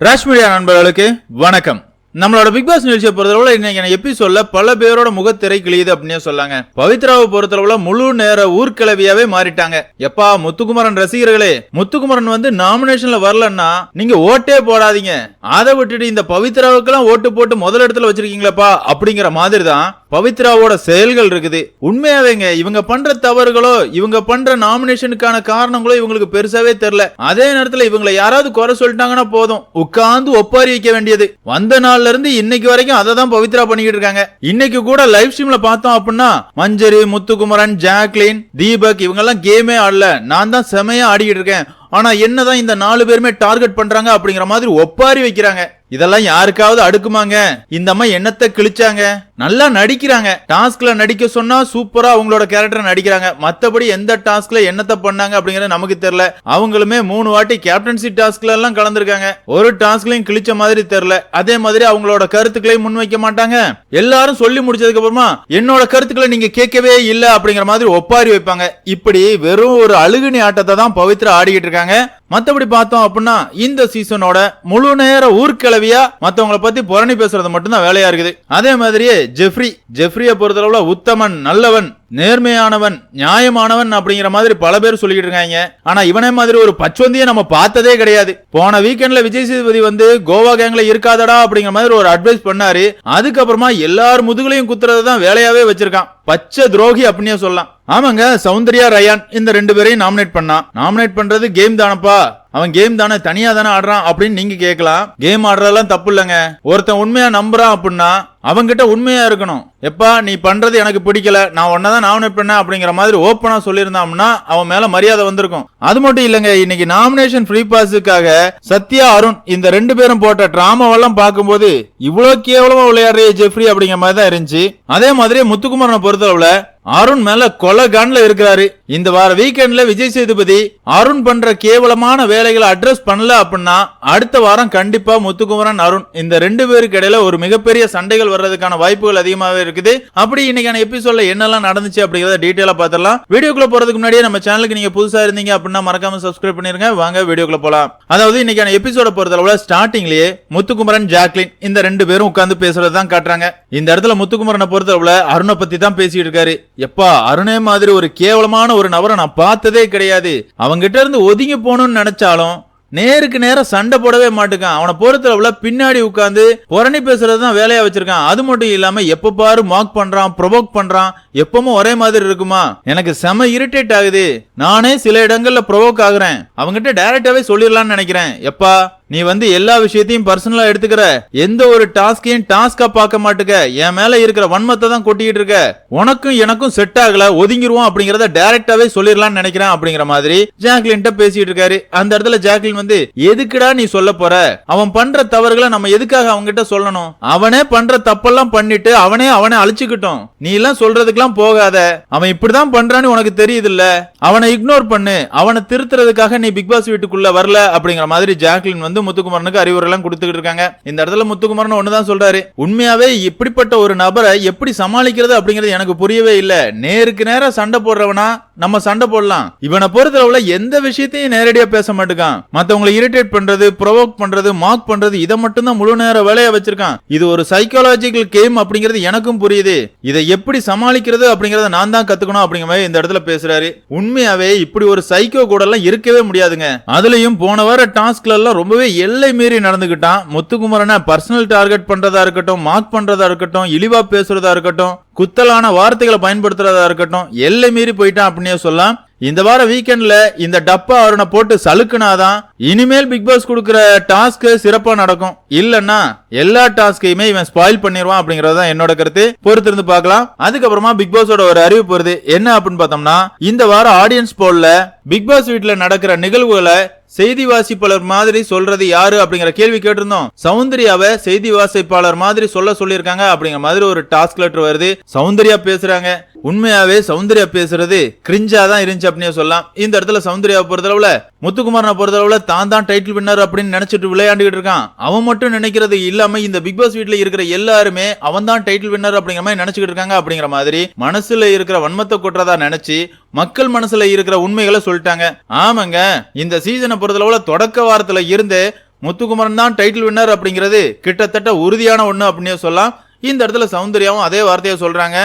Rash media நண்பர்களுக்கு வணக்கம். நம்மளோட பிக் பாஸ் நிகழ்ச்சியை பொறுத்தளவுல இன்னைக்கு எபிசோட்ல பல பேரோட முகத்திரை கிழியுது அப்படின்னு சொல்லாங்க. பவித்ராவை பொறுத்தளவுல முழு நேர ஊர்க்கிழவியாவே மாறிட்டாங்க. எப்பா முத்துக்குமரன் ரசிகர்களே முத்துக்குமரன் வந்து நாமினேஷன்ல வரலன்னா நீங்க ஓட்டே போடாதீங்க. அதை விட்டுட்டு இந்த பவித்ராவுக்கெல்லாம் ஓட்டு போட்டு முதல் இடத்துல வச்சிருக்கீங்களப்பா அப்படிங்கிற மாதிரி தான் பவித்ராவோட செயல்கள் இருக்குது. உண்மையாவேங்க இவங்க பண்ற தவறுகளோ இவங்க பண்ற நாமினேஷனுக்கான காரணங்களோ இவங்களுக்கு பெருசாவே தெரியல. அதே நேரத்துல இவங்களை யாராவது குறை சொல்லிட்டாங்கன்னா போதும். உட்கார்ந்து ஒப்பாரி வைக்க வேண்டியது. வந்த நாள்ல இருந்து இன்னைக்கு வரைக்கும் அதை தான் பவித்ரா பண்ணிக்கிட்டு இருக்காங்க. இன்னைக்கு கூட லைவ் ஸ்ட்ரீம்ல பார்த்தோம் அப்படின்னா மஞ்சரி முத்துக்குமரன் ஜாக்லின் தீபக் இவங்க எல்லாம் கேமே ஆடல. நான் தான் செமையா ஆடிக்கிட்டு இருக்கேன். ஆனா என்னதான் இந்த நாலு பேருமே டார்கெட் பண்றாங்க அப்படிங்கிற மாதிரி ஒப்பாரி வைக்கிறாங்க. இதெல்லாம் யாருக்காவது அடுக்குமாங்க? இந்த அம்மா என்னத்தை கிழிச்சாங்க? நல்லா நடிக்கிறாங்க. டாஸ்க்ல நடிக்க சொன்னா சூப்பரா அவங்களோட கேரக்டர் நடிக்கிறாங்க. மத்தபடி எந்த டாஸ்க்ல என்னத்தை பண்ணாங்க அப்படிங்கறது நமக்கு தெரியல. அவங்களுமே மூணு வாட்டி கேப்டன்சி டாஸ்க்ல எல்லாம் கலந்துருக்காங்க. ஒரு டாஸ்க்லயும் கிழிச்ச மாதிரி தெரியல. அதே மாதிரி அவங்களோட கருத்துக்களையும் முன்வைக்க மாட்டாங்க. எல்லாரும் சொல்லி முடிச்சதுக்கு அப்புறமா என்னோட கருத்துக்களை நீங்க கேட்கவே இல்ல அப்படிங்கிற மாதிரி ஒப்பாரி வைப்பாங்க. இப்படி வெறும் ஒரு அழுகுனி ஆட்டத்தை தான் பவித்ரா ஆடிக்கிட்டு இருக்காங்க. மத்தபடி பார்த்தோம் அப்படின்னா இந்த சீசனோட முழு நேர ஊர்க்கிழவியா மத்தவங்களை பத்தி புரணி பேசுறது மட்டும்தான் வேலையா இருக்குது. அதே மாதிரியே ஜெஃப்ரி ஜெஃப்ரிய பொறுத்தளவுல உத்தமன் நல்லவன். நேர்மையானவன் நியாயமானவன் அப்படிங்கிற மாதிரி பல பேர் சொல்லிட்டு இருக்காங்க. ஆனா இவனே மாதிரி ஒரு பச்சொந்தியை நம்ம பார்த்ததே கிடையாது. போன வீக்கெண்ட்ல விஜய் சேதுபதி வந்து கோவா கேங்ல இருக்காதடா அப்படிங்கிற மாதிரி ஒரு அட்வைஸ் பண்ணாரு. அதுக்கப்புறமா எல்லார் முதுகுலையும் குத்துறது தான் வேலையாவே வச்சிருக்கான். பச்சை துரோகி அப்படின்னே சொல்லலாம். ஆமாங்க சௌந்தர்யா ரயான் இந்த ரெண்டு பேரையும் நாமினேட் பண்ணான். நாமினேட் பண்றது கேம் தானப்பா. அவன் கேம் தானே தனியா தானே ஆடுறான் அப்படின்னு நீங்க கேட்கலாம். கேம் ஆடுறதெல்லாம் தப்பு இல்லைங்க. ஒருத்தன் உண்மையா நம்புறான் அப்படின்னா அவன்கிட்ட உண்மையா இருக்கணும். எப்பா நீ பண்றது எனக்கு பிடிக்கல. நான் ஒன்னதான் நாமினேட் பண்ணேன் அப்படிங்கிற மாதிரி ஓப்பனா சொல்லியிருந்தாம்னா அவன் மேல மரியாதை வந்திருக்கும். அது மட்டும் இல்லைங்க இன்னைக்கு நாமினேஷன் ஃப்ரீ பாஸுக்காக சத்யா அருண் இந்த ரெண்டு பேரும் போட்ட டிராமாவெல்லாம் பார்க்கும்போது இவ்வளவு கேவலமா விளையாடுற ஜெஃப்ரி அப்படிங்கிற மாதிரி தான் இருந்துச்சு. அதே மாதிரி முத்துக்குமரனை பொறுத்தளவுல அருண் மேல கொலை கான்ல இருக்கிறாரு. இந்த வார வீக்கெண்ட்ல விஜய் சேதுபதி அருண் பண்ற கேவலமான வேலைகளை அட்ரஸ் பண்ணல அப்படின்னா அடுத்த வாரம் கண்டிப்பா முத்துக்குமரன் அருண் இந்த ரெண்டு பேருக்கு இடையில ஒரு மிகப்பெரிய சண்டைகள் வர்றதுக்கான வாய்ப்புகள் அதிகமாவே இருக்குது. அப்படி இன்னைக்கான எபிசோட்ல என்னெல்லாம் நடந்துச்சு அப்படிங்கறத டீட்டெயிலா பாத்திரலாம் வீடியோக்குள்ள போறதுக்கு முன்னாடியே நம்ம சேனலுக்கு நீங்க புதுசா இருந்தீங்க அப்படின்னா மறக்காம சப்ஸ்கிரைப் பண்ணிருங்க. வாங்க வீடியோக்குள்ள போலாம். அதாவது இன்னைக்கான எபிசோட பொறுத்தளவுல ஸ்டார்டிங்லயே முத்துக்குமரன் ஜாக்லின் இந்த ரெண்டு பேரும் உட்கார்ந்து பேசுறதுதான் காட்டுறாங்க. இந்த இடத்துல முத்துக்குமரனை பொறுத்தளவுல அருணை பத்தி தான் பேசிட்டு இருக்காரு. எப்பா அருணே மாதிரி ஒரு கேவலமான ஒரு நபரை நான் பார்த்ததே கிடையாது. அவங்கிட்ட இருந்து ஒதுங்கி போகணும்னு நினைச்சாலும் நேருக்கு நேரம் சண்டை போடவே மாட்டுக்கான். அவனை பொறுத்தளவுல பின்னாடி உட்காந்து புரணி பேசுறது தான் வேலையா வச்சிருக்கான். அது மட்டும் இல்லாம எப்ப பாரு மார்க் பண்றான் ப்ரொவோக் பண்றான். எப்பவும் ஒரே மாதிரி இருக்குமா? எனக்கு செம இரிட்டேட் ஆகுது. நானே சில இடங்கள்ல ப்ரொவோக் ஆகுறேன். அவங்ககிட்ட டைரக்டாவே சொல்லிடலாம்னு நினைக்கிறேன். எப்பா நீ வந்து எல்லா விஷயத்தையும் பர்சனலா எடுத்துக்கிற. எந்த ஒரு டாஸ்கையும் டாஸ்கா பார்க்க மாட்டுக்க. என் மேல இருக்கிற வன்மத்தை தான் கொட்டிக்கிட்டு இருக்க. உனக்கும் எனக்கும் செட் ஆகல. ஒதுங்கிருவோம் அப்படிங்கறத டைரக்டாவே சொல்லிடலாம்னு நினைக்கிறேன் அப்படிங்கிற மாதிரி ஜாக்லின்ட்ட பேசிட்டு இருக்காரு. அந்த இடத்துல ஜாக்லின் வந்து எதுக்குடா நீ சொல்ல போற? அவன் பண்ற தவறுகளை நம்ம எதுக்காக அவன்கிட்ட சொல்லணும்? அவனே பண்ற தப்பெல்லாம் பண்ணிட்டு அவனே அவனை அழிச்சுக்கிட்டோம். நீ எல்லாம் சொல்றதுக்கெல்லாம் போகாத. அவன் இப்படிதான் பண்றான்னு உனக்கு தெரியுது இல்ல அவனை இக்னோர் பண்ணு. அவனை திருத்துறதுக்காக நீ பிக் பாஸ் வீட்டுக்குள்ள வரல அப்படிங்கிற மாதிரி ஜாக்லின் வந்து முத்துக்குமரனுக்கு அறிவுரை எல்லாம் கொடுத்துக்கிட்டு இருக்காங்க. இந்த இடத்துல முத்துக்குமரன் ஒண்ணுதான் சொல்றாரு. உண்மையாவே இப்படிப்பட்ட ஒரு நபரை எப்படி சமாளிக்கிறது அப்படிங்கிறது எனக்கு புரியவே இல்ல. நேருக்கு நேரம் சண்டை போடுறவனா நம்ம சண்டை போடலாம். இவனை பொறுத்தளவுல எந்த விஷயத்தையும் நேரடியா பேச மாட்டேங்கான் மத்தவங்களை இரிட்டேட் பண்றது ப்ரொவோக் பண்றது மார்க் பண்றது இதை மட்டும் தான் முழு நேர வேலையா வச்சிருக்கான். இது ஒரு சைக்காலஜிக்கல் கேம் அப்படிங்கிறது எனக்கும் புரியுது. இதை எப்படி சமாளிக்கிறது அப்படிங்கறத நான் தான் கத்துக்கணும் அப்படிங்கிற மாதிரி இந்த இடத்துல பேசுறாரு. உண்மையாவே இப்படி ஒரு சைக்கோ கூட எல்லாம் இருக்கவே முடியாதுங்க. அதுலயும் போன வார டாஸ்க்ல எல்லாம் ரொம்பவே எல்லை மீறி நடந்துகிட்டான். முத்துக்குமரனை பர்சனல் டார்கெட் பண்றதா இருக்கட்டும் மார்க் பண்றதா இருக்கட்டும் இழிவா பேசுறதா இருக்கட்டும் குத்தலான வார்த்தைகளை பயன்படுத்துறதா இருக்கட்டும் எல்லை மீறி போயிட்டான் அப்படின்னே சொல்லலாம். இந்த வார வீக்கெண்ட்ல இந்த டப்பா அவரனை போட்டு சலுக்குனாதான் இனிமேல் பிக் பாஸ் கொடுக்குற டாஸ்க் சிறப்பா நடக்கும். இல்லன்னா எல்லா டாஸ்கையுமே இவன் ஸ்பாயில் பண்ணிடுவான் அப்படிங்கறது தான் என்னோட கருத்து. பொறுத்திருந்து பார்க்கலாம். அதுக்கப்புறமா பிக் பாஸோட ஒரு அறிவு வருது. என்ன அப்படின்னு பார்த்தோம்னா இந்த வாரம் ஆடியன்ஸ் போல்ல பிக் பாஸ் வீட்டுல நடக்கிற நிகழ்வுகளை செய்தி வாசிப்பாளர் மாதிரி சொல்றது யாரு அப்படிங்கிற கேள்வி கேட்டிருந்தோம். சௌந்தர்யாவை செய்தி வாசிப்பாளர் மாதிரி சொல்ல சொல்லியிருக்காங்க அப்படிங்கிற மாதிரி ஒரு டாஸ்க் லெட்டர் வருது. சௌந்தர்யா பேசுறாங்க. உண்மையாவே சௌந்தர்யா பேசுறது கிரிஞ்சா தான் இருந்துச்சு அப்படின்னு சொல்லலாம். இந்த இடத்துல சௌந்தர்யாவை பொறுத்தளவுல முத்துக்குமாரனை பொறுத்தளவுல தான் தான் டைட்டில் வின்னர் அப்படின்னு நினைச்சிட்டு விளையாண்டுகிட்டு இருக்கான். அவன் மட்டும் நினைக்கிறது இல்லாம இந்த பிக் பாஸ் வீட்டுல இருக்கிற எல்லாருமே அவன் தான் டைட்டில் வின்னர் அப்படிங்கிற மாதிரி நினைச்சுக்கிட்டு இருக்காங்க அப்படிங்கிற மாதிரி மனசுல இருக்கிற வன்மத்தை கொட்டுறதா நினைச்சு மக்கள் மனசுல இருக்கிற உண்மைகளை சொல்லிட்டாங்க. ஆமாங்க இந்த சீசனை பொறுத்தளவுல தொடக்க வாரத்துல இருந்து முத்துக்குமரன் தான் டைட்டில் வின்னர் அப்படிங்கிறது கிட்டத்தட்ட உறுதியான ஒண்ணு அப்படின்னு சொல்லலாம். இந்த இடத்துல சௌந்தர்யாவும் அதே வார்த்தையை சொல்றாங்க.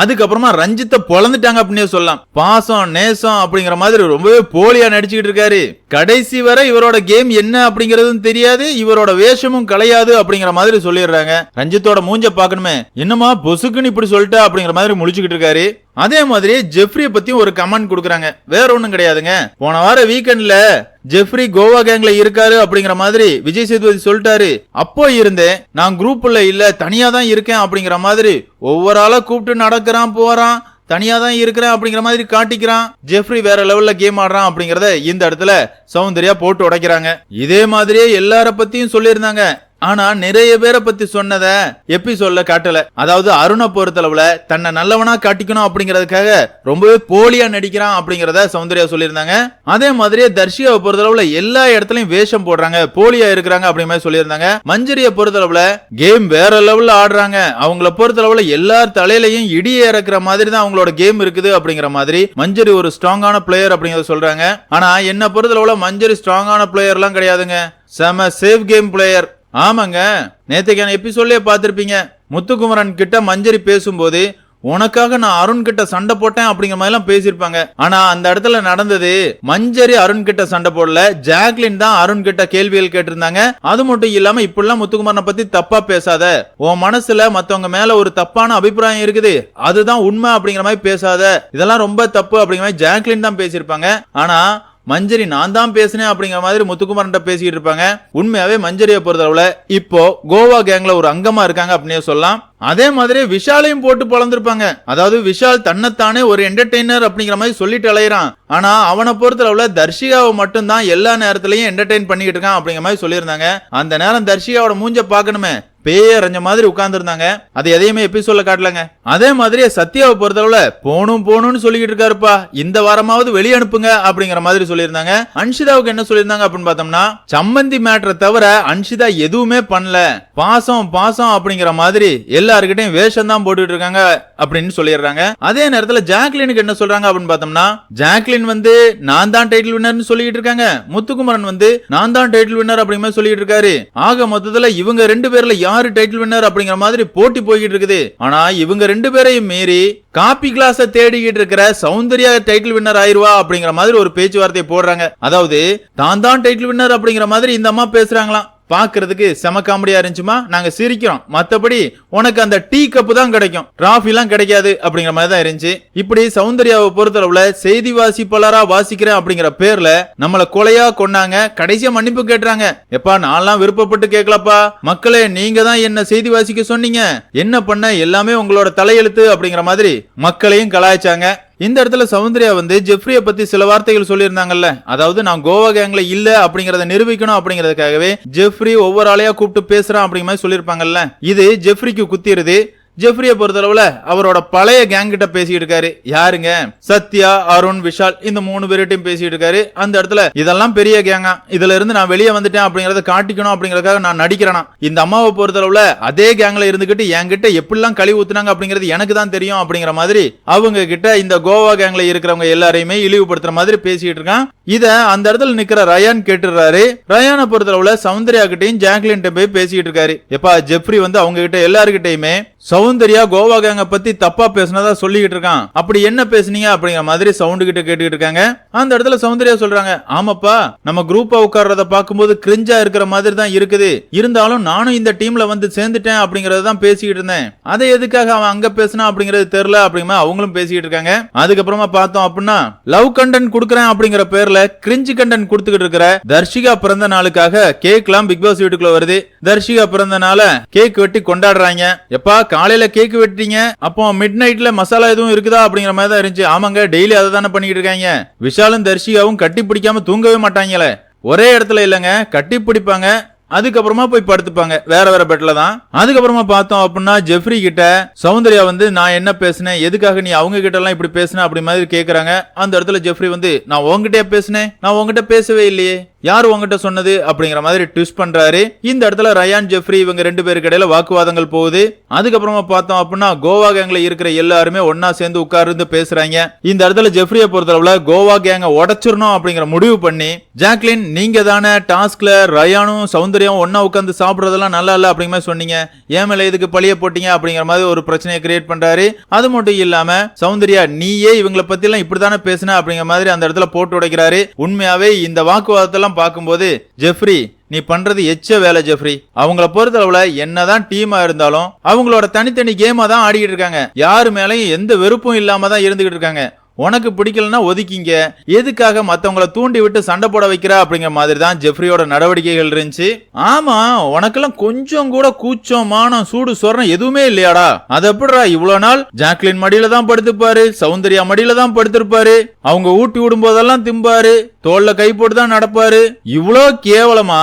அதுக்கப்புறமா ரஞ்சித்தை பொழந்துட்டாங்க அப்படின்னு சொல்லலாம். பாசம் நேசம் அப்படிங்கிற மாதிரி ரொம்பவே போலியா நடிச்சுக்கிட்டு இருக்காரு. கடைசி வரை இவரோட கேம் என்ன அப்படிங்கறதும் தெரியாது இவரோட வேஷமும் கலையாது அப்படிங்கிற மாதிரி சொல்லிடுறாங்க. ரஞ்சித்தோட மூஞ்ச பார்க்கணுமே. என்னமா பொசுக்குன்னு இப்படி சொல்லிட்டா அப்படிங்கிற மாதிரி முடிச்சுக்கிட்டு இருக்காரு. அதே மாதிரி ஜெஃப்ரிய பத்தி ஒரு கமெண்ட் கொடுக்குறாங்க. வேற ஒண்ணும் கிடையாதுங்க. போன வார வீக்கெண்ட்ல ஜெஃப்ரி கோவா கேங்ல இருக்காரு அப்படிங்கிற மாதிரி விஜய் சேதுபதி சொல்லிட்டாரு. அப்போ இருந்தேன். நான் குரூப்ல இல்ல தனியா தான் இருக்கேன் அப்படிங்கிற மாதிரி ஒவ்வொரு ஆளா கூப்பிட்டு நடக்கிறான் போறான். தனியா தான் இருக்கிறேன் அப்படிங்கிற மாதிரி காட்டிக்கிறான். ஜெஃப்ரி வேற லெவல்ல கேம் ஆடுறான் அப்படிங்கறத இந்த இடத்துல சௌந்தர்யா போட்டு உடைக்கிறாங்க. இதே மாதிரியே எல்லார பத்தியும் சொல்லியிருந்தாங்க. ஆனா நிறைய பேரை பத்தி சொன்னத எபிசோட்ல காட்டல. அதாவது அருணை பொறுத்தளவுல தன்னை நல்லவனா காட்டிக்கணும் அப்படிங்கறதுக்காக ரொம்பவே போலியா நடிக்கிறான் அப்படிங்கறத சௌந்தர்யா சொல்லியிருந்தாங்க. அதே மாதிரியே தர்ஷியாவை பொறுத்தளவுல எல்லா இடத்துலயும் வேஷம் போடுறாங்க போலியா இருக்கிறாங்க அப்படி மாதிரி சொல்லியிருந்தாங்க. மஞ்சரியை பொறுத்தளவுல கேம் வேற லெவல்ல ஆடுறாங்க. அவங்கள பொறுத்தளவுல எல்லார் தலையிலையும் இடி இறக்குற மாதிரி தான் அவங்களோட கேம் இருக்குது அப்படிங்கிற மாதிரி மஞ்சரி ஒரு ஸ்ட்ராங்கான பிளேயர் அப்படிங்கறத சொல்றாங்க. ஆனா என்ன பொறுத்தளவுல மஞ்சரி ஸ்ட்ராங்கான பிளேயர் எல்லாம் கிடையாதுங்க. செம சேஃப் கேம் பிளேயர் ஆமாங்க. நேத்துக்கான எபிசோட்லயே பார்த்துருப்பீங்க. முத்துக்குமரன் கிட்ட மஞ்சரி பேசும்போது உனக்காக நான் அருண் கிட்ட சண்டை போட்டேன் அப்படிங்கிற மாதிரி எல்லாம் பேசியிருப்பாங்க. ஆனா அந்த இடத்துல நடந்தது மஞ்சரி அருண் கிட்ட சண்டை போடல. ஜாக்லின் தான் அருண் கிட்ட கேள்விகள் கேட்டிருந்தாங்க. அது மட்டும் இல்லாம இப்படிலாம் முத்துக்குமாரனை பத்தி தப்பா பேசாத. உன் மனசுல மத்தவங்க மேல ஒரு தப்பான அபிப்பிராயம் இருக்குது. அதுதான் உண்மை அப்படிங்கிற மாதிரி பேசாத. இதெல்லாம் ரொம்ப தப்பு அப்படிங்கிற மாதிரி ஜாக்லின் தான் பேசியிருப்பாங்க. ஆனா மஞ்சரி நான் தான் பேசினேன் அப்படிங்கிற மாதிரி முத்துக்குமார்கிட்ட பேசிக்கிட்டு இருப்பாங்க. உண்மையாவே மஞ்சரியை பொறுத்தளவுல இப்போ கோவா கேங்ல ஒரு அங்கமா இருக்காங்க அப்படின்னு சொல்லலாம். அதே மாதிரி விஷாலையும் போட்டு பொழந்திருப்பாங்க. அதாவது விஷால் தன்னைத்தானே ஒரு என்டர்டெய்னர் அப்படிங்கிற மாதிரி சொல்லிட்டு அலையிறான். ஆனா அவனை பொறுத்தளவுல தர்ஷிகாவை மட்டும் தான் எல்லா நேரத்திலையும் என்டர்டெயின் பண்ணிக்கிட்டு இருக்கான் அப்படிங்கிற மாதிரி சொல்லியிருந்தாங்க. அந்த நேரம் தர்ஷிகாவோட மூஞ்ச பேரஞ்ச மாதிரி உட்கார்ந்துருந்தாங்க. அது எதையுமே எபிசோட்ல காட்டலங்க. அதே மாதிரி சத்யாவை பொறுத்தளவுல போகணும் போகணும்னு சொல்லிக்கிட்டு இருக்காருப்பா. இந்த வாரமாவது வெளியே அனுப்புங்க அப்படிங்கிற மாதிரி சொல்லியிருந்தாங்க. அன்ஷிதாவுக்கு என்ன சொல்லியிருந்தாங்க அப்படின்னு பார்த்தோம்னா சம்மந்தி மேட்டரை தவிர அன்ஷிதா எதுவுமே பண்ணல. பாசம் பாசம் அப்படிங்கிற மாதிரி எல்லாருக்கிட்டையும் வேஷம் தான் போட்டுட்டு இருக்காங்க அப்படின்னு சொல்லிடுறாங்க. அதே நேரத்துல ஜாக்லினுக்கு என்ன சொல்றாங்க அப்படின்னு பார்த்தோம்னா ஜாக்லின் வந்து நான் தான் டைட்டில் வின்னர்னு சொல்லிட்டு இருக்காங்க. முத்துக்குமரன் வந்து நான் தான் டைட்டில் வின்னர் அப்படிங்கிற சொல்லிட்டு இருக்காரு. ஆக மொத்தத்துல இவங்க ரெண்டு பேர்ல யார் டைட்டில் வின்னர் அப்படிங்கிற மாதிரி போட்டி போய்கிட்டு இருக்குது. ஆனா இவங்க ரெண்டு பேரையும் மீறி காப்பி கிளாஸ தேடிக்கிட்டு இருக்கிற சௌந்தர்யா டைட்டில் வின்னர் ஆயிருவா அப்படிங்கிற மாதிரி ஒரு பேச்சுவார்த்தையை போடுறாங்க. அதாவது தான் தான் டைட்டில் வின்னர் அப்படிங்கிற மாதிரி இந்த அம்மா பேசுறாங்களாம். பாக்குறதுக்கு செம காமெடியா இருந்துச்சுமா? நாங்க சிரிக்கிறோம். மத்தபடி உனக்கு அந்த டீ கப்பு தான் கிடைக்கும். டிராஃபி எல்லாம் கிடைக்காது அப்படிங்கிற மாதிரி தான் இருந்துச்சு. இப்படி சௌந்தர்யாவை பொறுத்தளவுல செய்தி வாசிப்பாளரா வாசிக்கிறேன் அப்படிங்கிற பேர்ல நம்மள கொலையா கொண்டாங்க கடைசியா மன்னிப்பு கேட்டுறாங்க. எப்பா நான்லாம் விருப்பப்பட்டு கேட்கலப்பா. மக்களே நீங்க தான் என்ன செய்தி வாசிக்க சொன்னீங்க. என்ன பண்ண? எல்லாமே உங்களோட தலையெழுத்து அப்படிங்கிற மாதிரி மக்களையும் கலாய்ச்சாங்க. இந்த இடத்துல சௌந்தர்யா வந்து ஜெஃப்ரிய பத்தி சில வார்த்தைகள் சொல்லியிருந்தாங்கல்ல. அதாவது நான் கோவா கேங்ல இல்ல அப்படிங்கறத நிரூபிக்கணும் அப்படிங்கறதுக்காகவே ஜெஃப்ரி ஒவ்வொரு ஆளையா கூப்பிட்டு பேசுறான் அப்படிங்கிற மாதிரி சொல்லியிருப்பாங்கல்ல. இது ஜெஃப்ரிக்கு குத்திருது ஜெஃப்ரியை பொறுத்தளவுல அவரோட பழைய கேங் கிட்ட பேசிட்டு இருக்காரு. யாருங்க? சத்யா அருண் விஷால் இந்த மூணு பேர்கிட்டயும் பேசிட்டு இருக்காரு. அந்த இடத்துல இதெல்லாம் பெரிய கேங்கா இதுல இருந்து நான் வெளியே வந்துட்டேன் அப்படிங்கறத காட்டிக்கணும் அப்படிங்கறதுக்காக நான் நடிக்கிறேனா? இந்த அம்மாவை பொறுத்தளவுல அதே கேங்ல இருந்துகிட்டு என்கிட்ட எப்படிலாம் கழி ஊத்துனாங்க அப்படிங்கிறது எனக்கு தான் தெரியும் அப்படிங்கிற மாதிரி அவங்க கிட்ட இந்த கோவா கேங்ல இருக்கிறவங்க எல்லாரையுமே இழிவுபடுத்துற மாதிரி பேசிட்டு இருக்கான். இத அந்த இடத்துல நிக்கிற ரயான் கேட்டுறாரு ரயானை பொறுத்தளவுல சௌந்தர்யா கிட்டையும் ஜாக்லின் போய் பேசிட்டு இருக்காரு. எப்பா ஜெஃப்ரி வந்து அவங்க கிட்ட எல்லாருக்கிட்டையுமே சௌந்தர்யா கோவா கேங்க பத்தி தப்பா பேசினதா சொல்லிக்கிட்டு இருக்கான். அப்படி என்ன பேசுனீங்க அப்படிங்கிற மாதிரி சவுண்டு கிட்ட கேட்டுக்கிட்டு இருக்காங்க. அந்த இடத்துல சௌந்தர்யா சொல்றாங்க ஆமாப்பா நம்ம குரூப்பா உட்கார்றத பார்க்கும்போது கிரிஞ்சா இருக்கிற மாதிரி தான் இருக்குது. இருந்தாலும் நானும் இந்த டீம்ல வந்து சேர்ந்துட்டேன் அப்படிங்கறத தான் பேசிக்கிட்டு இருந்தேன். அதை எதுக்காக அவன் அங்க பேசினா அப்படிங்கறது தெரியல அப்படிங்கிற அவங்களும் பேசிக்கிட்டு இருக்காங்க. அதுக்கப்புறமா பார்த்தோம் அப்படின்னா லவ் கண்டென்ட் கொடுக்குறேன் அப்படிங்கிற பேர்ல கிரிஞ்சு கண்டென்ட் கொடுத்துக்கிட்டு இருக்கிற தர்ஷிகா பிறந்த நாளுக்காக கேக்லாம் பிக் பாஸ் வீட்டுக்குள்ள வருது. தர்ஷிகா பிறந்த நாள கேக் வெட்டி கொண்டாடுறாங்க. எப்பா காலையில கேக் வெட்டுறீங்க அப்போ மிட் நைட்ல மசாலா எதுவும் இருக்குதா அப்படிங்கிற மாதிரி தான் இருந்துச்சு. ஆமாங்க டெய்லி அதை தானே பண்ணிட்டு இருக்காங்க. விஷாலும் தர்ஷிகாவும் கட்டி பிடிக்காம தூங்கவே மாட்டாங்களே. ஒரே இடத்துல இல்லைங்க கட்டி பிடிப்பாங்க அதுக்கப்புறமா போய் படுத்துப்பாங்க. வேற வேற பெட்ல தான். அதுக்கப்புறமா பார்த்தோம் அப்படின்னா ஜெஃப்ரி கிட்ட சௌந்தர்யா வந்து நான் என்ன பேசினேன்? எதுக்காக நீ அவங்க கிட்ட எல்லாம் இப்படி பேசின? அப்படி மாதிரி கேக்குறாங்க. அந்த இடத்துல ஜெஃப்ரி வந்து நான் உங்ககிட்டயே பேசினேன். நான் உங்ககிட்ட பேசவே இல்லையே. யார் உங்ககிட்ட சொன்னது அப்படிங்கிற மாதிரி ட்விஸ்ட் பண்றாரு. இந்த இடத்துல ரயான் ஜெஃப்ரி இவங்க ரெண்டு பேருக்கு இடையில வாக்குவாதங்கள் போகுது. அதுக்கப்புறமா பார்த்தோம் அப்படின்னா கோவா கேங்ல இருக்கிற எல்லாருமே ஒன்னா சேர்ந்து உட்கார்ந்து பேசுறாங்க. இந்த இடத்துல ஜெஃப்ரியை பொறுத்தளவுல கோவா கேங்க உடச்சிடணும் அப்படிங்கிற முடிவு பண்ணி ஜாக்லின் நீங்க தானே டாஸ்க்ல ரயானும் சௌந்தர்யம் ஒன்னா உட்கார்ந்து சாப்பிடுறதெல்லாம் நல்லா இல்ல அப்படிங்கிற மாதிரி சொன்னீங்க. ஏன் மேல இதுக்கு பழிய போட்டீங்க அப்படிங்கிற மாதிரி ஒரு பிரச்சனையை கிரியேட் பண்றாரு. அது மட்டும் இல்லாம சௌந்தர்யா நீயே இவங்களை பத்தி எல்லாம் இப்படித்தானே பேசுன அப்படிங்கிற மாதிரி அந்த இடத்துல போட்டு உடைக்கிறாரு. உண்மையாவே இந்த வாக்குவாதத்தெல்லாம் பார்க்கும்போது ஜெஃப்ரி நீ பண்றது எச்ச வேலை ஜெஃப்ரி. அவங்கள பொறுத்தளவுல என்னதான் டீமா இருந்தாலும் அவங்களோட தனித்தனி கேமா தான் ஆடிக்கிட்டு இருக்காங்க. யாரு மேலையும் எந்த வெறுப்பும் இல்லாம தான் இருந்துகிட்டு இருக்காங்க. உனக்கு பிடிக்கலன்னா ஒதுக்கிங்க. எதுக்காக மத்தவங்கள தூண்டி விட்டு சண்டை போட வைக்கிற அப்படிங்கிற மாதிரி தான் ஜெஃப்ரியோட நடவடிக்கைகள் இருந்துச்சு. ஆமா உனக்கெல்லாம் கொஞ்சம் கூட கூச்சம் மானம் சூடு சொரணம் எதுவுமே இல்லையாடா. அது எப்படிடா இவ்வளவு நாள்? ஜாக்லின் மடியில தான் படுத்துப்பாரு சௌந்தர்யா மடியில தான் படுத்திருப்பாரு. அவங்க ஊட்டி விடும் போதெல்லாம் திம்பாரு தோல்ல கை போட்டு தான் நடப்பாரு. இவ்வளோ கேவலமா?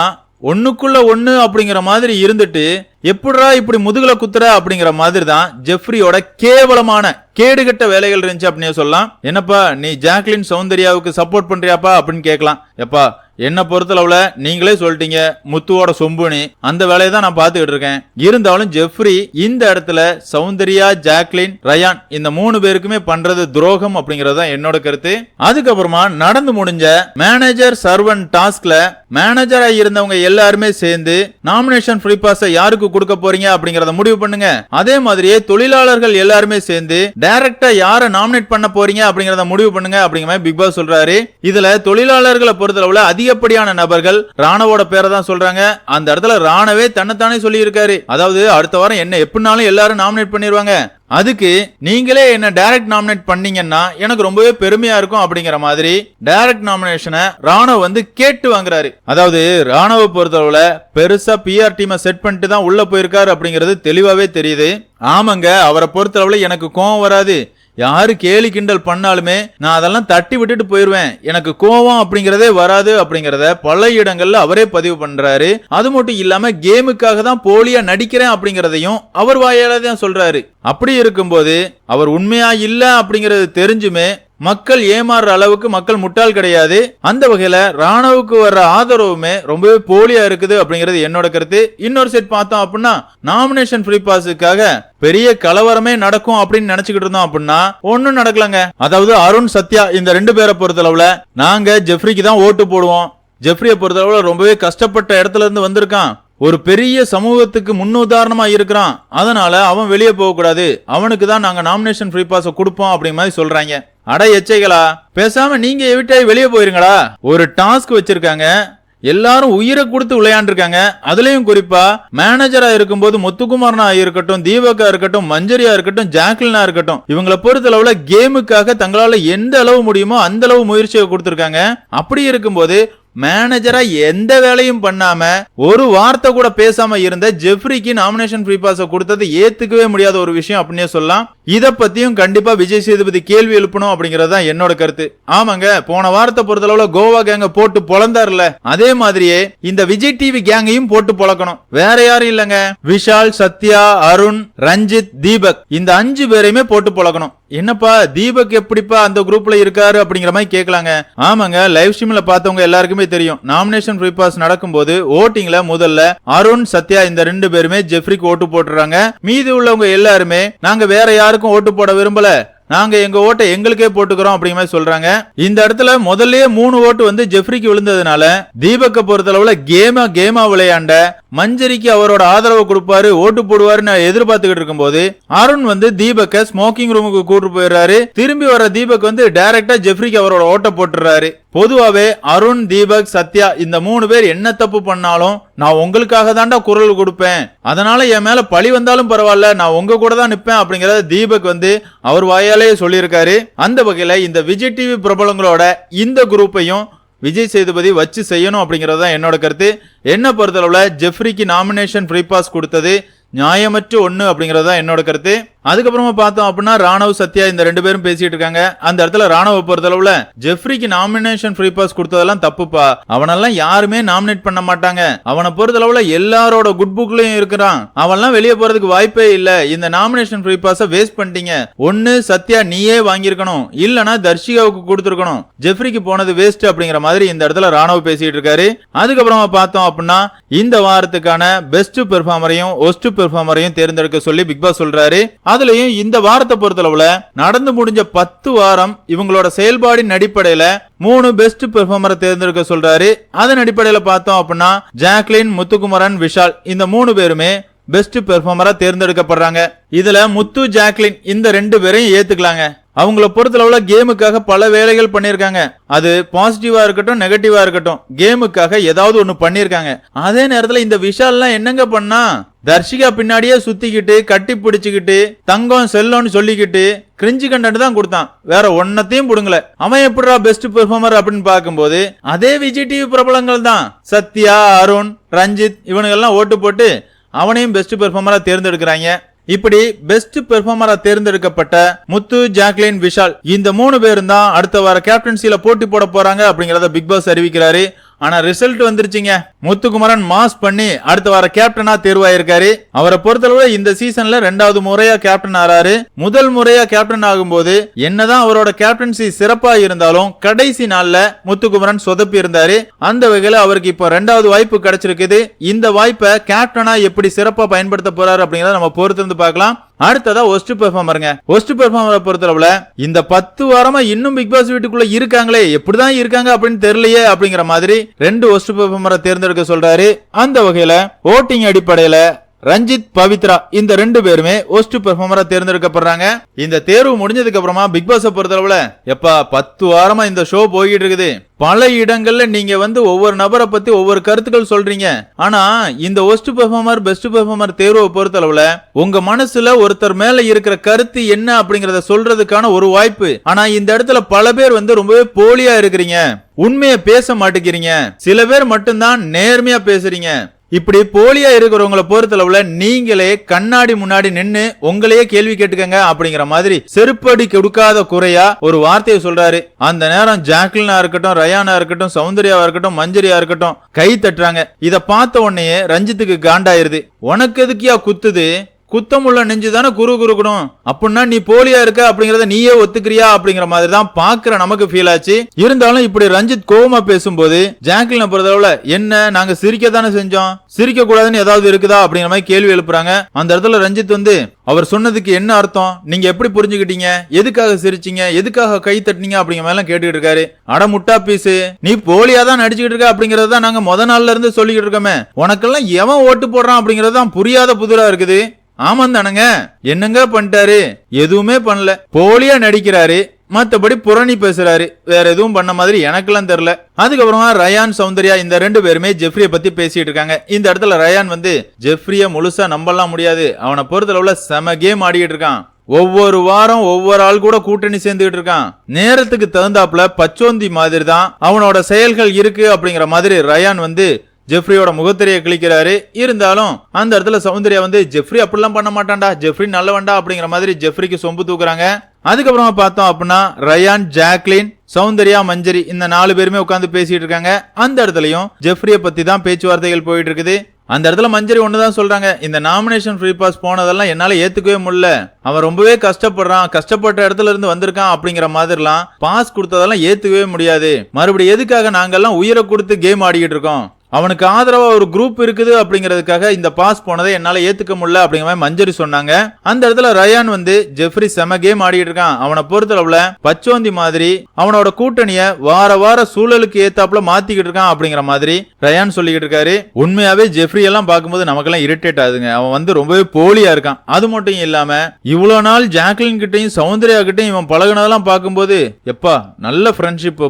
ஒன்றுக்குள்ளே ஒன்று அப்படிங்கிற மாதிரி இருந்துட்டு எப்படா இப்படி முதுகுல குத்துற? அப்படிங்கிற மாதிரி தான் ஜெஃப்ரியோட கேவலமான கேடுகட்ட வேலைகள் இருந்துச்சு அப்படின்னு சொல்லலாம். என்னப்பா நீ ஜாக்லின் சௌந்தர்யாவுக்கு சப்போர்ட் பண்றியாப்பா? அப்படின்னு கேட்கலாம். எப்பா என்னை பொறுத்தளவுல நீங்களே சொல்லிட்டீங்க முத்துவோட சொம்புனி அந்த வேலையை தான் நான் பார்த்துக்கிட்டு இருக்கேன். இருந்தாலும் ஜெஃப்ரி இந்த இடத்துல சௌந்தர்யா ஜாக்லின் ரயான் இந்த மூணு பேருக்குமே பண்றது துரோகம் அப்படிங்கறது தான் என்னோட கருத்து. அதுக்கப்புறமா நடந்து முடிஞ்ச மேனேஜர் சர்வன் டாஸ்க்ல மேனேஜரா இருந்தவங்க எல்லாருமே சேர்ந்து நாமினேஷன் ஃப்ரீ பாஸை யாருக்கு கொடுக்க போறீங்க அப்படிங்கறத முடிவு பண்ணுங்க. அதே மாதிரியே தொழிலாளர்கள் எல்லாருமே சேர்ந்து டைரக்டா யாரை நாமினேட் பண்ண போறீங்க அப்படிங்கறத முடிவு பண்ணுங்க அப்படிங்கிற மாதிரி பிக் பாஸ் சொல்றாரு. இதுல தொழிலாளர்களை பொறுத்தளவுல அதிகப்படியான நபர்கள் ராணவோட பேரை தான் சொல்றாங்க. அந்த இடத்துல ராணவே தன்னைத்தானே சொல்லி இருக்காரு அதாவது அடுத்த வாரம் என்ன எப்படினாலும் எல்லாரும் நாமினேட் பண்ணிருவாங்க. அதுக்கு நீங்களே என்ன டைரக்ட் நாமினேட் பண்ணீங்கன்னா எனக்கு ரொம்பவே பெருமையா இருக்கும் அப்படிங்கிற மாதிரி டைரக்ட் நாமினேஷனை ராணவ் வந்து கேட்டு வாங்குறாரு. அதாவது ராணவ பொறுத்தளவுல பெருசா பிஆர் டீமை செட் பண்ணிட்டு தான் உள்ள போயிருக்காரு அப்படிங்கிறது தெளிவாவே தெரியுது. ஆமாங்க அவரை பொறுத்தளவுல எனக்கு கோவம் வராது. யாரு கேலி கிண்டல் பண்ணாலுமே நான் அதெல்லாம் தட்டி விட்டுட்டு போயிருவேன். எனக்கு கோவம் அப்படிங்கறதே வராது அப்படிங்கறத பல இடங்கள்ல அவரே பதிவு பண்றாரு. அது மட்டும் இல்லாம கேமுக்காக தான் போலியா நடிக்கிறேன் அப்படிங்கறதையும் அவர் வாயால தான் சொல்றாரு. அப்படி இருக்கும்போது அவர் உண்மையா இல்ல அப்படிங்கறது தெரிஞ்சுமே மக்கள் ஏமாறுற அளவுக்கு மக்கள் முட்டாள் கிடையாது. அந்த வகையில ராணுவுக்கு வர்ற ஆதரவுமே ரொம்பவே போலியா இருக்குது அப்படிங்கிறது என்னோட கருத்து. இன்னொரு செட் பார்த்தோம் அப்படின்னா நாமினேஷன் ஃப்ரீ பாஸுக்காக பெரிய கலவரமே நடக்கும் அப்படின்னு நினைச்சுக்கிட்டு இருந்தோம் அப்படின்னா ஒன்னும் நடக்கலங்க. அதாவது அருண் சத்யா இந்த ரெண்டு பேரை பொறுத்தளவுல நாங்க ஜெஃப்ரிக்கு தான் ஓட்டு போடுவோம். ஜெஃப்ரியை பொறுத்தளவுல ரொம்பவே கஷ்டப்பட்ட இடத்துல இருந்து வந்திருக்கான். ஒரு பெரிய சமூகத்துக்கு முன்னுதாரணமா இருக்கிறான். அதனால அவன் வெளியே போகக்கூடாது. அவனுக்கு தான் நாங்க நாமினேஷன் ஃப்ரீ பாஸ் கொடுப்போம் அப்படிங்கிற மாதிரி சொல்றாங்க. அட எச்சைகளா பேசாம நீங்க எவிட்டாய் வெளியே போயிருங்களா? ஒரு டாஸ்க் வச்சிருக்காங்க எல்லாரும் உயிரை கொடுத்து விளையாண்டுருக்காங்க. அதுலயும் குறிப்பா மேனேஜரா இருக்கும்போது முத்துக்குமாரனா இருக்கட்டும் தீபக்கா இருக்கட்டும் மஞ்சரியா இருக்கட்டும் ஜாக்லினா இருக்கட்டும் இவங்கள பொறுத்தளவுல கேமுக்காக தங்களால எந்த அளவு முடியுமோ அந்த அளவு முயற்சியை கொடுத்துருக்காங்க. அப்படி இருக்கும்போது மேனேஜரா எந்த வேலையும் பண்ணாம ஒரு வார்த்தை கூட பேசாம இருந்த ஜெஃப்ரிக்கு நாமினேஷன் ஃப்ரீ பாஸை கொடுத்தது ஏத்துக்கவே முடியாத ஒரு விஷயம் அப்படின்னே சொல்லலாம். இத பத்தியும் கண்டிப்பா விஜய் சேதுபதி கேள்வி எழுப்பணும் அப்படிங்கறது தான் என்னோட கருத்து. ஆமாங்க போன வாரத்தை பொறுத்தளவுல கோவா கேங்க போட்டு பொழந்தாருல. அதே மாதிரியே இந்த விஜய் டிவி கேங்கையும் போட்டு பொழக்கணும். வேற யாரும் இல்லங்க. விஷால் சத்யா அருண் ரஞ்சித் தீபக் இந்த அஞ்சு பேரையுமே போட்டு பொழக்கணும். என்னப்பா தீபக் எப்படிப்பா அந்த குரூப்ல இருக்காரு அப்படிங்கிற மாதிரி கேட்கலாங்க ஆமாங்க லைவ் ஸ்ட்ரீம்ல பார்த்தவங்க எல்லாருக்குமே தெரியும். நாமினேஷன் ஃப்ரீ பாஸ் நடக்கும்போது ஓட்டிங்ல முதல்ல அருண் சத்யா இந்த ரெண்டு பேருமே ஜெஃப்ரிக்கு ஓட்டு போட்டுறாங்க. மீதி உள்ளவங்க எல்லாருமே நாங்க வேற யாருக்கும் ஓட்டு போட விரும்பல. நாங்க எங்க ஓட்டை எங்களுக்கே போட்டுக்கிறோம் அப்படிங்கிற மாதிரி சொல்றாங்க. இந்த இடத்துல முதல்ல மூணு ஓட்டு வந்து ஜெஃப்ரிக்கு விழுந்ததுனால தீபக்கை பொறுத்தளவுல கேமா கேமா விளையாண்ட மஞ்சரிக்கு அவரோட ஆதரவு கொடுப்பாரு ஓட்டு போடுவாருன்னு எதிர்பார்த்துக்கிட்டு இருக்கும்போது அருண் வந்து தீபக்க ஸ்மோக்கிங் ரூமுக்கு கூட்டு போயிடுறாரு. திரும்பி வர தீபக் வந்து டைரக்டா ஜெஃப்ரிக்கு அவரோட ஓட்டை போட்டுறாரு பொதுவாகவே அருண் தீபக் சத்யா இந்த மூணு பேர் என்ன தப்பு பண்ணாலும் நான் உங்களுக்காக தாண்டா குரல் கொடுப்பேன். அதனால என் மேல பழி வந்தாலும் பரவாயில்ல நான் உங்க கூட தான் நிப்பேன் அப்படிங்கறத தீபக் வந்து அவர் வாயாலேயே சொல்லியிருக்காரு. அந்த வகையில இந்த விஜய் டிவி பிரபலங்களோட இந்த குரூப்பையும் விஜய் சேதுபதி வச்சு செய்யணும் அப்படிங்கிறது தான் என்னோட கருத்து. என்ன பொறுத்தளவுல ஜெஃப்ரிக்கு நாமினேஷன் ஃப்ரீ பாஸ் கொடுத்தது நியாயமற்ற ஒன்று அப்படிங்கிறது தான் என்னோட கருத்து. அதுக்கப்புறமா பார்த்தோம் அப்படின்னா ராணவ் சத்யா இந்த ரெண்டு பேரும் பேசிட்டு இருக்காங்க. அந்த இடத்துல ராணவ பொறுத்தளவுல ஜெஃப்ரிக்கு நாமினேஷன் ஃப்ரீ பாஸ் கொடுத்ததெல்லாம் தப்புப்பா. அவனெல்லாம் யாருமே நாமினேட் பண்ண மாட்டாங்க. அவனை பொறுத்தளவுல எல்லாரோட குட் புக்லயும் இருக்கிறான். அவன்லாம் வெளியே போறதுக்கு வாய்ப்பே இல்ல. இந்த நாமினேஷன் ஃப்ரீ பாஸ வேஸ்ட் பண்ணிட்டீங்க. ஒன்னு சத்யா நீயே வாங்கியிருக்கணும். இல்லனா தர்ஷிகாவுக்கு கொடுத்துருக்கணும். ஜெஃப்ரிக்கு போனது வேஸ்ட் அப்படிங்கிற மாதிரி இந்த இடத்துல ராணவ் பேசிட்டு இருக்காரு. அதுக்கப்புறமா பார்த்தோம் அப்படின்னா இந்த வாரத்துக்கான பெஸ்ட் பெர்ஃபார்மரையும் ஒஸ்ட் பெர்ஃபார்மரையும் தேர்ந்தெடுக்க சொல்லி பிக் பாஸ் சொல்றாரு. அதுலயும் இந்த வாரத்தை பொறுத்தளவுல நடந்து முடிஞ்ச பத்து வாரம் இவங்களோட செயல்பாடின் அடிப்படையில மூணு பெஸ்ட் பெர்ஃபார்மரை தேர்ந்தெடுக்க சொல்றாரு. அதன் அடிப்படையில பார்த்தோம் அப்படின்னா ஜாக்லின் முத்துக்குமரன் விஷால் இந்த மூணு பேருமே பெஸ்ட் பெர்ஃபார்மரா தேர்ந்தெடுக்கப்படுறாங்க. இதுல முத்து ஜாக்லின் இந்த ரெண்டு பேரையும் ஏத்துக்கலாங்க. அவங்கள பொறுத்தளவுல கேமுக்காக பல வேலைகள் பண்ணியிருக்காங்க. அது பாசிட்டிவா இருக்கட்டும் நெகட்டிவா இருக்கட்டும். கேமுக்காக ஏதாவது ஒண்ணு பண்ணிருக்காங்க அதே நேரத்துல இந்த விஷால்லாம் என்னங்க பண்ணா? தர்ஷிகா பின்னாடியே சுத்திக்கிட்டு கட்டி பிடிச்சுக்கிட்டு தங்கம் செல்லோன்னு சொல்லிக்கிட்டு கிரிஞ்சு கண்டென்ட் தான் கொடுத்தான். வேற ஒன்னத்தையும் புடுங்கல. அவன் எப்படிடா பெஸ்ட் பெர்ஃபார்மர் அப்படின்னு பார்க்கும்போது அதே விஜய் டிவி பிரபலங்கள் தான். சத்யா அருண் ரஞ்சித் இவனுங்கெல்லாம் ஓட்டு போட்டு அவனையும் பெஸ்ட் பெர்ஃபார்மரா தேர்ந்தெடுக்கிறாங்க. இப்படி பெஸ்ட் பெர்ஃபார்மரா தேர்ந்தெடுக்கப்பட்ட முத்து ஜாக்லின் விஷால் இந்த மூணு பேரும் தான் அடுத்த வார கேப்டன்சியில போட்டி போட போறாங்க அப்படிங்கறத பிக் பாஸ் அறிவிக்கிறாரு. ஆனா ரிசல்ட் வந்துருச்சுங்க. முத்துக்குமரன் மாஸ் பண்ணி அடுத்த வார கேப்டனா தேர்வாயிருக்காரு. அவரை பொறுத்தளவு இந்த சீசன்ல ரெண்டாவது முறையா கேப்டன் ஆறாரு. முதல் முறையா கேப்டன் ஆகும்போது என்னதான் அவரோட கேப்டன்சி சிறப்பா இருந்தாலும் கடைசி நாள்ல முத்துக்குமரன் சொதப்பி இருந்தாரு. அந்த வகையில அவருக்கு இப்போ ரெண்டாவது வாய்ப்பு கிடைச்சிருக்குது. இந்த வாய்ப்பை கேப்டனா எப்படி சிறப்பா பயன்படுத்த போறாரு அப்படிங்கறத நம்ம பொறுத்திருந்து பார்க்கலாம். அடுத்ததா ஒஸ்ட் பெர்ஃபார்மருங்க ஒஸ்ட் பெர்ஃபார்மரை பொறுத்தளவுல இந்த பத்து வாரமா இன்னும் பிக் பாஸ் வீட்டுக்குள்ள இருக்காங்களே எப்படிதான் இருக்காங்க அப்படின்னு தெரியலையே அப்படிங்கிற மாதிரி ரெண்டு ஒஸ்ட் பெர்ஃபார்மரை தேர்ந்தெடுக்க சொல்றாரு. அந்த வகையில ஓட்டிங் அடிப்படையில ரஞ்சித் பவித்ரா இந்த ரெண்டு பேருமே ஒஸ்ட் பெர்ஃபார்மரா தேர்ந்தெடுக்கப்படுறாங்க. இந்த தேர்வு முடிஞ்சதுக்கு அப்புறமா பிக் பாஸ் பொறுத்தளவுல எப்பா பத்து வாரமா இந்த ஷோ போய்கிட்டு இருக்குது. பல இடங்கள்ல நீங்க வந்து ஒவ்வொரு நபரை பத்தி ஒவ்வொரு கருத்துக்கள் சொல்றீங்க. ஆனா இந்த ஒஸ்ட் பெர்ஃபார்மர் பெஸ்ட் பெர்ஃபார்மர் தேர்வை பொறுத்தளவுல உங்க மனசுல ஒருத்தர் மேல இருக்கிற கருத்து என்ன அப்படிங்கறத சொல்றதுக்கான ஒரு வாய்ப்பு. ஆனா இந்த இடத்துல பல பேர் வந்து ரொம்பவே போலியா இருக்கிறீங்க. உண்மையை பேச மாட்டேங்கிறீங்க. சில பேர் மட்டும்தான் நேர்மையா பேசுறீங்க. இப்படி போலியா இருக்கிறவங்கள பொறுத்தளவுல நீங்களே கண்ணாடி முன்னாடி நின்னு உங்களையே கேள்வி கேட்டுக்கங்க அப்படிங்கிற மாதிரி செருப்படி கொடுக்காத குறையா ஒரு வார்த்தையை சொல்றாரு. அந்த நேரம் ஜாக்லினா இருக்கட்டும் ரயானா இருக்கட்டும் சௌந்தர்யாவா இருக்கட்டும் மஞ்சரியா இருக்கட்டும் கை தட்டுறாங்க. இத பார்த்த உடனே ரஞ்சித்துக்கு காண்டாயிருது. உனக்கு எதுக்கியா குத்துது? குத்தமுள்ள நெஞ்சு தானே குரு குறுக்கணும் அப்படின்னா நீ போலியா இருக்க அப்படிங்கறத நீயே ஒத்துக்கிறியா அப்படிங்கிற மாதிரி தான் பாக்குற நமக்கு ஃபீல் ஆச்சு. இருந்தாலும் இப்படி ரஞ்சித் கோவமா பேசும்போது ஜாக்லின பொறுத்தளவுல என்ன நாங்க சிரிக்க தானே செஞ்சோம்? சிரிக்க கூடாதுன்னு ஏதாவது இருக்குதா அப்படிங்கிற மாதிரி கேள்வி எழுப்புறாங்க. அந்த இடத்துல ரஞ்சித் வந்து அவர் சொன்னதுக்கு என்ன அர்த்தம்? நீங்க எப்படி புரிஞ்சுக்கிட்டீங்க? எதுக்காக சிரிச்சீங்க? எதுக்காக கை தட்டினீங்க அப்படிங்கிற மாதிரி எல்லாம் கேட்டுக்கிட்டு இருக்காரு. அட முட்டா பீஸு நீ போலியா தான் நடிச்சுக்கிட்டு இருக்க அப்படிங்கறத தான் நாங்க முத நாள்ல இருந்து சொல்லிக்கிட்டு இருக்கோமே. உனக்கெல்லாம் எவன் ஓட்டு போடுறான் அப்படிங்கறது தான் புரியாத புதிரா இருக்குது. ஆமாந்தானுங்க. என்னங்க பண்ணிட்டாரு? எதுவுமே பண்ணல. போலியா நடிக்கிறாரு. மற்றபடி புரணி பேசுறாரு. வேற எதுவும் பண்ண மாதிரி எனக்கெல்லாம் தெரியல. அதுக்கப்புறமா ரயான் சௌந்தர்யா இந்த ரெண்டு பேருமே ஜெஃப்ரிய பத்தி பேசிட்டு இருக்காங்க. இந்த இடத்துல ரயான் வந்து ஜெஃப்ரிய முழுசா நம்பலாம் முடியாது. அவனை பொறுத்தளவுல செம கேம் ஆடிக்கிட்டு இருக்கான். ஒவ்வொரு வாரம் ஒவ்வொரு ஆள் கூட கூட்டணி சேர்ந்துகிட்டு இருக்கான். நேரத்துக்கு தகுந்தாப்புல பச்சோந்தி மாதிரி தான் அவனோட செயல்கள் இருக்கு அப்படிங்கிற மாதிரி ரயான் வந்து ஜெஃப்ரியோட முகத்திரையை கிளிக்கிறாரு இருந்தாலும் அந்த இடத்துல சௌந்தர்யா வந்து ஜெஃப்ரி அப்படிலாம் பண்ண மாட்டான்டா. ஜெஃப்ரி நல்லவன்டா அப்படிங்கிற மாதிரி ஜெஃப்ரிக்கு சொம்பு தூக்குறாங்க. அதுக்கப்புறமா பார்த்தோம் அப்படின்னா ரயான் ஜாக்லின் சௌந்தர்யா மஞ்சரி இந்த நாலு பேருமே உட்காந்து பேசிட்டு இருக்காங்க. அந்த இடத்துலயும் ஜெஃப்ரிய பத்தி தான் பேச்சுவார்த்தைகள் போயிட்டு இருக்குது. அந்த இடத்துல மஞ்சரி ஒண்ணுதான் சொல்றாங்க. இந்த நாமினேஷன் ஃப்ரீ பாஸ் போனதெல்லாம் என்னால ஏத்துக்கவே முடியல. அவன் ரொம்பவே கஷ்டப்படுறான். கஷ்டப்பட்ட இடத்துல இருந்து வந்திருக்கான் அப்படிங்கிற மாதிரிலாம் பாஸ் கொடுத்ததெல்லாம் ஏத்துக்கவே முடியாது. மறுபடியும் எதுக்காக நாங்கெல்லாம் உயிரை கொடுத்து கேம் ஆடிக்கிட்டு இருக்கோம்? அவனுக்கு ஆதரவாக ஒரு குரூப் இருக்குது அப்படிங்கிறதுக்காக இந்த பாஸ் போனதை என்னால் ஏற்றுக்க முடியல அப்படிங்கிற மாதிரி மஞ்சரி சொன்னாங்க. அந்த இடத்துல ரயான் வந்து ஜெஃப்ரி செம கேம் ஆடிட்டு இருக்கான். அவனை பொறுத்தளவுல பச்சோந்தி மாதிரி அவனோட கூட்டணியை வார வார சூழலுக்கு ஏத்தாப்புல மாத்திக்கிட்டு இருக்கான் அப்படிங்கிற மாதிரி ரயான் சொல்லிக்கிட்டு இருக்காரு. உண்மையாவே ஜெஃப்ரி எல்லாம் பார்க்கும்போது நமக்கெல்லாம் இரிட்டேட் ஆகுதுங்க. அவன் வந்து ரொம்பவே போலியா இருக்கான். அது மட்டும் இல்லாம இவ்வளவு நாள் ஜாக்லின் கிட்டையும் சௌந்தர்யா கிட்டையும் இவன் பழகுனதெல்லாம் பார்க்கும்போது எப்பா நல்ல ஃப்ரெண்ட்ஷிப்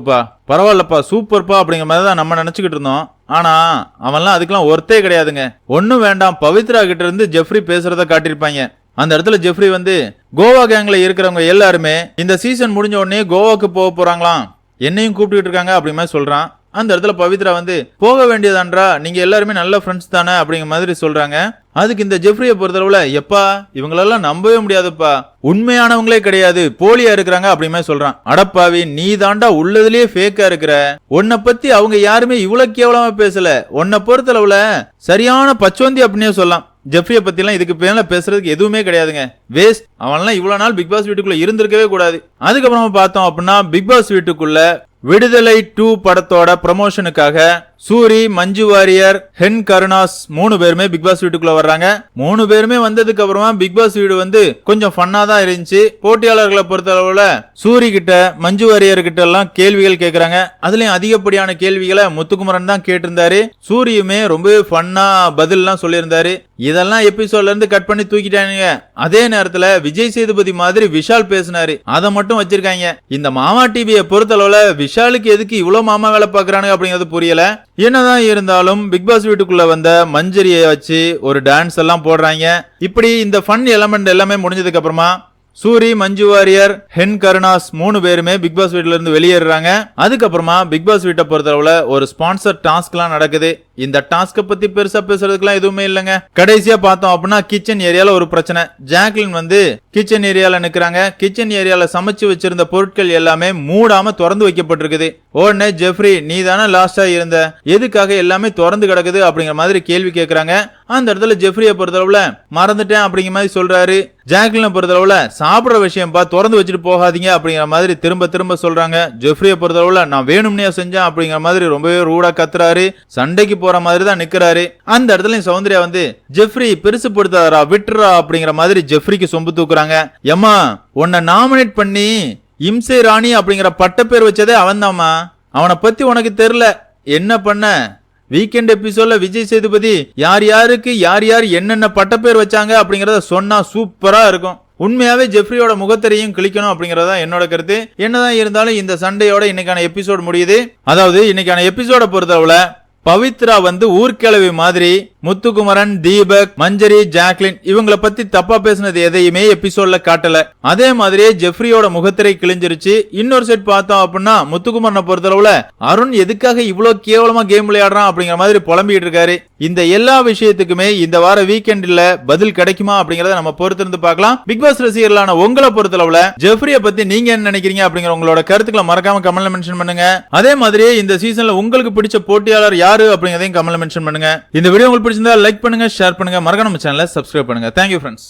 பரவாயில்லப்பா சூப்பர்ப்பா அப்படிங்கிற மாதிரி தான் நம்ம நினச்சிக்கிட்டு இருந்தோம். ஆனால் அவன்லாம் அதுக்கெல்லாம் ஒர்த்தே கிடையாதுங்க. ஒன்றும் வேண்டாம் பவித்ரா கிட்ட இருந்து ஜெஃப்ரி பேசுறத காட்டியிருப்பாங்க. அந்த இடத்துல ஜெஃப்ரி வந்து கோவா கேங்ல இருக்கிறவங்க எல்லாருமே இந்த சீசன் முடிஞ்ச உடனே கோவாக்கு போக போறாங்களாம். என்னையும் கூப்பிட்டுக்கிட்டு இருக்காங்க அப்படி மாதிரி சொல்றான். அந்த இடத்துல பவித்ரா வந்து போக வேண்டியதான்றா நீங்க எல்லாருமே நல்ல ஃப்ரெண்ட்ஸ் தானே அப்படிங்கிற மாதிரி சொல்றாங்க. அதுக்கு இந்த ஜெஃப்ரியை பொறுத்தளவுல எப்பா இவங்களெல்லாம் நம்பவே முடியாதுப்பா. உண்மையானவங்களே கிடையாது. போலியா இருக்கிறாங்க அப்படிமே சொல்றான். அடப்பாவி நீ தாண்டா உள்ளதுலயே ஃபேக்கா இருக்கிற. உன்னை பத்தி அவங்க யாருமே இவ்வளவு கேவலமா பேசல. உன்னை பொறுத்தளவுல சரியான பச்சோந்தி அப்படின்னே சொல்லலாம். ஜெஃப்ரியை பத்திலாம் இதுக்கு பேர்ல பேசுறதுக்கு எதுவுமே கிடையாதுங்க. வேஸ்ட். அவன்லாம் இவ்வளவு நாள் பிக் பாஸ் வீட்டுக்குள்ள இருந்திருக்கவே கூடாது. அதுக்கப்புறமா பார்த்தோம் அப்படின்னா பிக் பாஸ் வீட்டுக்குள்ள விடுதலை டூ படத்தோட ப்ரமோஷனுக்காக சூரி மஞ்சு வாரியர் ஹென் கருணாஸ் மூணு பேருமே பிக் பாஸ் வீட்டுக்குள்ள வர்றாங்க. மூணு பேருமே வந்ததுக்கு அப்புறமா பிக் பாஸ் வீடு வந்து கொஞ்சம் ஃபன்னா தான் இருந்துச்சு. போட்டியாளர்களை பொறுத்தளவுல சூரி கிட்ட மஞ்சு வாரியர் கிட்ட எல்லாம் கேள்விகள் கேக்குறாங்க. அதுலயும் அதிகப்படியான கேள்விகளை முத்துக்குமரன் தான் கேட்டிருந்தாரு. சூரியுமே ரொம்பவே ஃபன்னா பதில்லாம் சொல்லியிருந்தாரு. இதெல்லாம் எபிசோட்ல இருந்து கட் பண்ணி தூக்கிட்டானுங்க. அதே நேரத்துல விஜய் சேதுபதி மாதிரி விஷால் பேசினாரு. அதை மட்டும் வச்சிருக்காங்க. இந்த மாமா டிவியை பொறுத்தளவுல விஷாலுக்கு எதுக்கு இவ்வளவு மாமா வேலை பாக்குறானுங்க அப்படிங்கிறது புரியல. என்னதான் இருந்தாலும் பிக் பாஸ் வீட்டுக்குள்ள வந்த மஞ்சரியை வச்சு ஒரு டான்ஸ் எல்லாம் போடுறாங்க. இப்படி இந்த ஃபன் எலமெண்ட் எல்லாமே முடிஞ்சதுக்கு அப்புறமா சூரி மஞ்சு வாரியர் ஹென் கருணாஸ் மூணு பேருமே பிக் பாஸ் வீட்டுல இருந்து வெளியேறாங்க அதுக்கப்புறமா பிக் பாஸ் வீட்டை பொறுத்தளவுல ஒரு ஸ்பான்சர் டாஸ்க்லாம் நடக்குது. இந்த டாஸ்க பத்தி பெருசா பேசுறதுக்குலாம் எதுவுமே இல்லைங்க. கடைசியா பார்த்தோம் அப்படின்னா கிச்சன் ஏரியால ஒரு பிரச்சனை. ஜாக்லின் வந்து கிச்சன் ஏரியால நிக்கிறாங்க. கிச்சன் ஏரியால சமைச்சு வச்சிருந்த பொருட்கள் எல்லாமே மூடாம திறந்து வைக்கப்பட்டிருக்குது. உடனே ஜெஃப்ரி நீ தானே லாஸ்டா இருந்த? எதுக்காக எல்லாமே திறந்து கிடக்குது? அப்படிங்கிற மாதிரி கேள்வி கேட்கறாங்க அந்த இடத்துல ஜெஃப்ரியை பொறுத்தளவுல மறந்துட்டேன் அப்படிங்கிற மாதிரி சொல்றாரு. ஜாக்லினை பொறுத்தளவுல சாப்பிடுற விஷயம்ப்பா திறந்து வச்சுட்டு போகாதீங்க அப்படிங்கிற மாதிரி திரும்ப திரும்ப சொல்றாங்க. ஜெஃப்ரியை பொறுத்தளவுல நான் வேணும்னே செஞ்சேன் அப்படிங்கிற மாதிரி ரொம்பவே ரூடா கத்துறாரு. சண்டைக்கு போற மாதிரி தான் நிக்கிறாரு. அந்த இடத்துல சௌந்தர்யா வந்து ஜெஃப்ரி பெருசு படுத்தாரா விட்டுறா அப்படிங்கிற மாதிரி ஜெஃப்ரிக்கு சொம்பு தூக்குறாங்க. ஏம்மா உன்னை நாமினேட் பண்ணி இம்சை ராணி அப்படிங்கிற பட்டப்பேர் வச்சதே அவன்தாம்மா. அவனை பத்தி உனக்கு தெரியல. என்ன பண்ண? வீக்கெண்ட் எபிசோட்ல விஜய் சேதுபதி யார் யாருக்கு யார் யார் என்னென்ன பட்டப்பேர் வச்சாங்க அப்படிங்கறத சொன்னா சூப்பரா இருக்கும். உண்மையாவே ஜெஃப்ரியோட முகத்திரையும் கிளிக்கணும் அப்படிங்கறதா என்னோட கருத்து. என்னதான் இருந்தாலும் இந்த சண்டையோட இன்னைக்கான எபிசோட் முடியுது. அதாவது இன்னைக்கான எபிசோட பொறுத்தளவுல பவித்ரா வந்து ஊர்க்கிழவி மாதிரி முத்துக்குமரன் தீபக் மஞ்சரி ஜாக்லின் இவங்கள பத்தி தப்பா பேசினது எதையுமே எபிசோட்ல காட்டல. அதே மாதிரியே ஜெஃப்ரியோட முகத்திரை கிழிஞ்சிருச்சு. இன்னொரு செட் பார்த்தோம் அப்படின்னா முத்துக்குமரனை பொறுத்தளவுல அருண் எதுக்காக இவ்வளவு கேவலமா கேம் விளையாடுறான் அப்படிங்கிற மாதிரி புலம்பிட்டு இருக்காரு. இந்த எல்லா விஷயத்துக்குமே இந்த வார வீக்கெண்ட்ல பதில் கிடைக்குமா அப்படிங்கறத நம்ம பொறுத்திருந்து பார்க்கலாம். பிக் பாஸ் ரசிகர்களான உங்களை பொறுத்தளவுல ஜெஃப்ரிய பத்தி நீங்க என்ன நினைக்கிறீங்க அப்படிங்கிற உங்களோட கருத்துக்களை மறக்காம கமெண்ட்ல மென்ஷன் பண்ணுங்க. அதே மாதிரியே இந்த சீசன்ல உங்களுக்கு பிடிச்ச போட்டியாளர் யாரு அப்படிங்கறதையும் கமெண்ட்ல மென்ஷன் பண்ணுங்க. இந்த வீடியோ உங்களுக்கு பிடிச்சிருந்தா லைக் பண்ணுங்க ஷேர் பண்ணுங்க. மறக்க நம்ம சேனலை சப்ஸ்கிரைப் பண்ணுங்க. Thank you friends